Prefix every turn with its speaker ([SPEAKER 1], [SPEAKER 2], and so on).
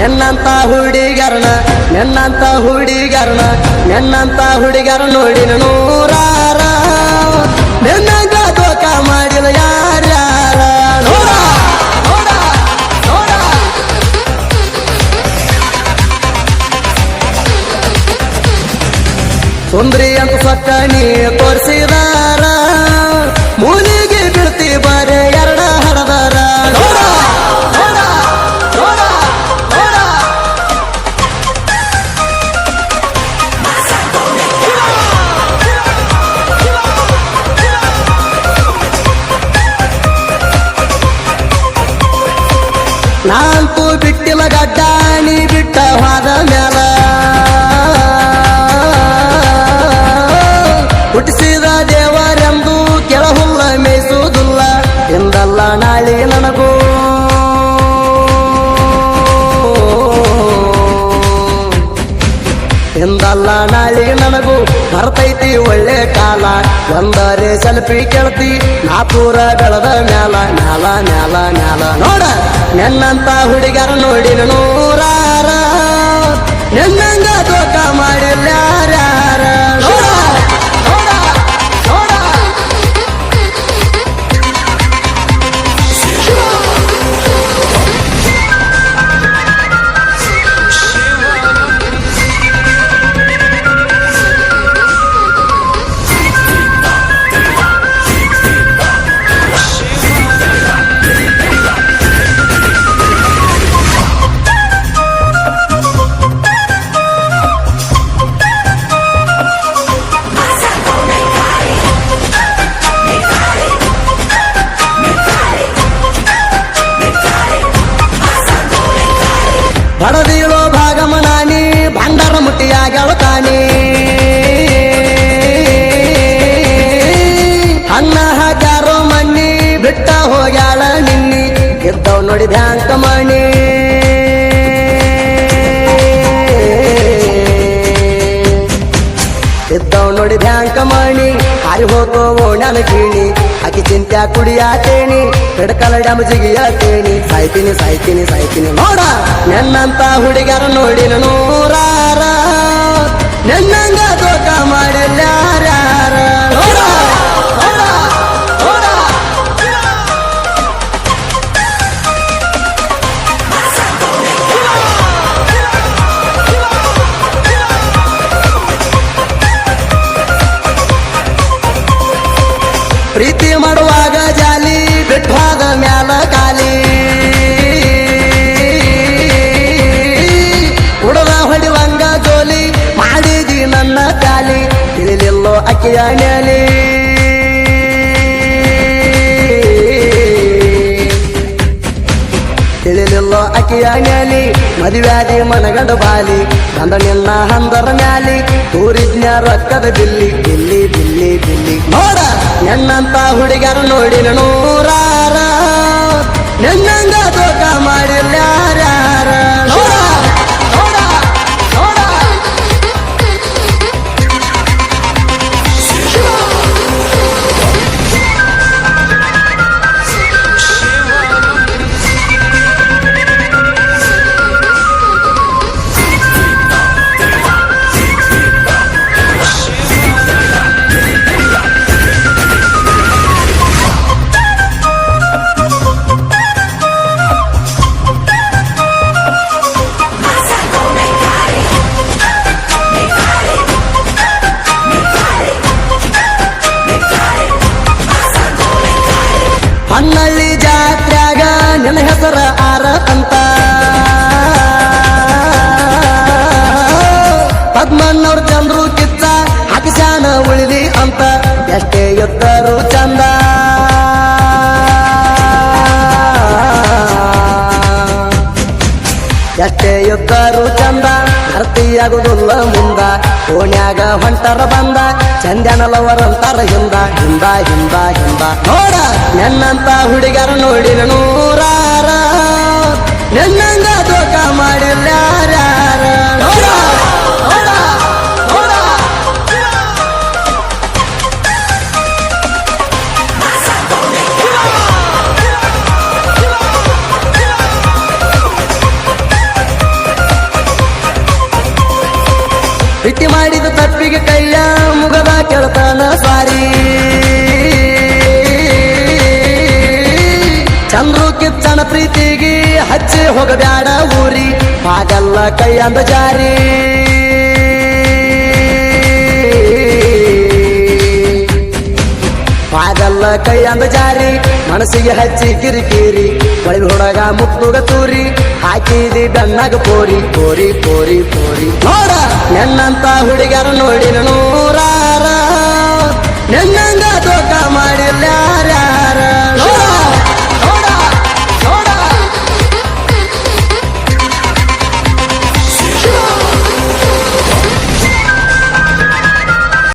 [SPEAKER 1] ನೆನ್ನಂತ ಹುಡುಗರನ ನೆನ್ನಂತ ಹುಡುಗರನ ನೆನ್ನಂತ ಹುಡುಗರ ನೋಡಿನ ನೂರಾರ. ನೆನ್ನಂತ ದೋಖ ಮಾಡಿದ ಯಾರ್ಯಾರ? ಸುಂದ್ರಿ ಅಂತ ಸೊಕ್ಕ ನೀ ತೋರಿಸಿದಾರ. ಮೂಲಿಗೆ ನಾಲ್ಕು ಬಿಟ್ಟಿಲ ಗಡ್ಡ ನೀ ಬಿಟ್ಟ ಹೋದ ಎಂದಲ್ಲ ನಾಳೆ ನನಗೂ ಬರ್ತೈತಿ ಒಳ್ಳೆ ಕಾಲ. ಒಂದರೆ ಸೆಲ್ಫಿ ಕೆಳತಿ ನಾ ಬೆಳೆದ ಮ್ಯಾಲ ಮ್ಯಾಲ ಮ್ಯಾಲ ಮ್ಯಾಲ. ನೋಡ, ನೆನ್ನಂತ ಹುಡುಗರ ನೋಡಿ ಬಡದಿಳೋ ಭಾಗಮನಾನಿ ಭಂಡಾರ ಮುಟ್ಟಿಯಾಗೆಳತಾನಿ ಅನ್ನ ಹಾಕ್ಯಾರೋ ಮಣ್ಣಿ ಬಿಟ್ಟ ಹೋಗ್ಯಾಳ ನಿನ್ನಿ. ಗೆದ್ದವ್ ನೋಡಿ ಬ್ಯಾಂಕ್ ಇದ್ದವ್ ನೋಡಿ ಬ್ಯಾಂಕ್ ಮಣಿ, ಹಾರಿ ಹೋಗೋ ಓಣ್ಯಾನ ಕೀಣಿ ಆಕಿ ಚಿಂತ್ಯಾ ಕುಡಿಯಾತೇನಿ ಕಡಕಲ ಡ್ಯಾಮ್ ಜಿಗಿಯಾತೇನಿ ಸಾಯ್ತೀನಿ ಸಾಯ್ತೀನಿ ಸಾಯ್ತೀನಿ ನೋಡ ನನ್ನಂತ ಹುಡುಗರ ನೋಡಿ. ಮಾಡುವಾಗ ಜಾಲಿ ಬಿಟ್ಟಾದ ಮ್ಯಾಲ ಕಾಲಿ ಹುಡುಗ ಹೊಡಿವಂಗ ಜೋಲಿ, ಮಾಡಿದಿ ನನ್ನ ಕಾಲಿ ತಿಳಿಲಿಲ್ಲೋ ಅಕ್ಕಿಯ ನ್ಯಾಲಿ ತಿಳಿಲಿಲ್ಲೋ ಅಕ್ಕಿಯ ನ್ಯಾಲಿ ಮದುವ್ಯಾದಿ ಮನಗಂಡ ಬಾಲಿ ಅಂದನೆಲ್ಲ ನಿನ್ನ ಹಂದರ ಮ್ಯಾಲಿ ತೂರಿಜ್ಞ ರೊಕ್ಕದ ಬಿಲ್ಲಿ ದಿಲ್ಲಿ ದಿಲ್ಲಿ ದಿಲ್ಲಿ ನೋಡ ನನ್ನಂತ ಹುಡುಗರು ನೋಡಿ ನೂರಾರ. ನೆನ್ನಂಗ ಎತ್ತರು ಚಂದ. ಎಷ್ಟೇ ಎತ್ತರು ಚಂದ ಅರ್ತಿಯಾಗುದಿಲ್ಲ ಮುಂದ. ಓಣ್ಯಾಗ ಹೊಂಟರ ಬಂದ ಚಂದನಲವರಂತರ ಹಿಂದ. ಹಿಂದ ಹಿಂದ ಹಿಂದ. ನೋಡ, ನನ್ನಂತ ಹುಡುಗರ ನೋಡಿ ನೂರಾರ. ನೆನ್ನಂಗ ಪ್ರೀತಿಗೆ ಹಚ್ಚಿ ಹೋಗಬ್ಯಾಡ ಊರಿ. ಹಾಗಲ್ಲ ಕೈ ಅಂದ ಜಾರಿ. ಹಾಗಲ್ಲ ಕೈ ಅಂದ ಜಾರಿ. ಮನಸ್ಸಿಗೆ ಹಚ್ಚಿ ಕಿರಿಕಿರಿ. ಬಳಿ ಹುಡುಗ ಮುತ್ತುಗ ತೂರಿ. ಹಾಕಿದಿ ಬೆನ್ನಾಗ ಪೋರಿ ಪೋರಿ ಪೋರಿ ಪೋರಿ. ನೋಡ, ನನ್ನಂತ ಹುಡುಗರ ನೋಡಿನ ನೂರ